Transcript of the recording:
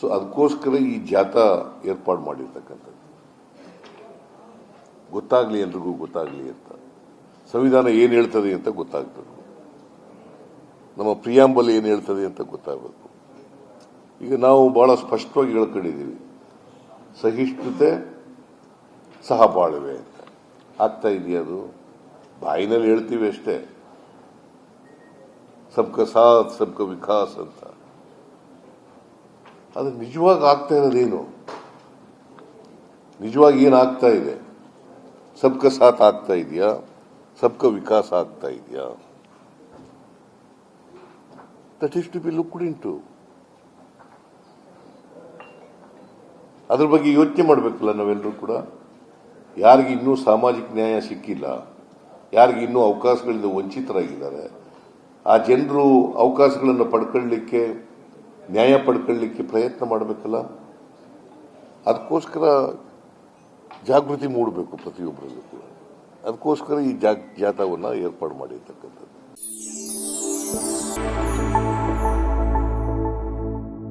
So ಅದಕ್ಕೋಸ್ಕರ ಈ ಜಾಥಾ ಏರ್ಪಾಡು ಮಾಡಿರ್ತಕ್ಕಂಥದ್ದು. ಗೊತ್ತಾಗಲಿ ಎಲ್ರಿಗೂ ಗೊತ್ತಾಗಲಿ ಅಂತ. ಸಂವಿಧಾನ ಏನು ಹೇಳ್ತದೆ ಅಂತ ಗೊತ್ತಾಗ್ತದೆ ನಮ್ಮ ಪ್ರಿಯಾಂಬಲ್ ಏನು ಹೇಳ್ತದೆ ಅಂತ ಗೊತ್ತಾಗಬೇಕು. ಈಗ ನಾವು ಬಹಳ ಸ್ಪಷ್ಟವಾಗಿ ಹೇಳ್ಕೊಂಡಿದ್ದೀವಿ. ಸಹಿಷ್ಣುತೆ, ಸಹಬಾಳ್ವೆ ಅಂತ. ಆಗ್ತಾ ಇದೆಯಾ ಅದು? ಬಾಯಿನಲ್ಲಿ ಹೇಳ್ತೀವಿ ಅಷ್ಟೇ. ಸಬ್ಕ ಸಾಥ್ ಸಬ್ಕ ವಿಕಾಸ್ ಅಂತ. ಅದು ನಿಜವಾಗಿ ಆಗ್ತಾ ಇರೋದೇನು ನಿಜವಾಗಿ ಏನು ಆಗ್ತಾ ಇದೆ? ಸಬ್ಕ ಸಾಥ್ ಆಗ್ತಾ ಇದೆಯಾ? ಸಬ್ಕ ವಿಕಾಸ ಆಗ್ತಾ ಇದೆಯಾ? That is to be looked into ಅದ್ರ ಬಗ್ಗೆ ಯೋಚನೆ ಮಾಡಬೇಕಲ್ಲ ನಾವೆಲ್ಲರೂ ಕೂಡ? ಯಾರಿಗೆ ಇನ್ನೂ ಸಾಮಾಜಿಕ ನ್ಯಾಯ ಸಿಕ್ಕಿಲ್ಲ, ಯಾರಿಗೆ ಇನ್ನೂ ಅವಕಾಶಗಳಿಂದ ವಂಚಿತರಾಗಿದ್ದಾರೆ, ಆ ಜನರು ಅವಕಾಶಗಳನ್ನು ಪಡ್ಕೊಳ್ಳಿಕ್ಕೆ ನ್ಯಾಯ ಪಡ್ಕೊಳ್ಳಿಕ್ಕೆ ಪ್ರಯತ್ನ ಮಾಡಬೇಕಲ್ಲ? ಅದಕ್ಕೋಸ್ಕರ ಜಾಗೃತಿ ಮೂಡಬೇಕು ಪ್ರತಿಯೊಬ್ಬರಲ್ಲೂ ಕೂಡ. ಅದಕ್ಕೋಸ್ಕರ ಈ ಜಾಗ್, ಜಾಥಾವನ್ನು ಏರ್ಪಾಡು ಮಾಡಿರ್ತಕ್ಕಂಥದ್ದು.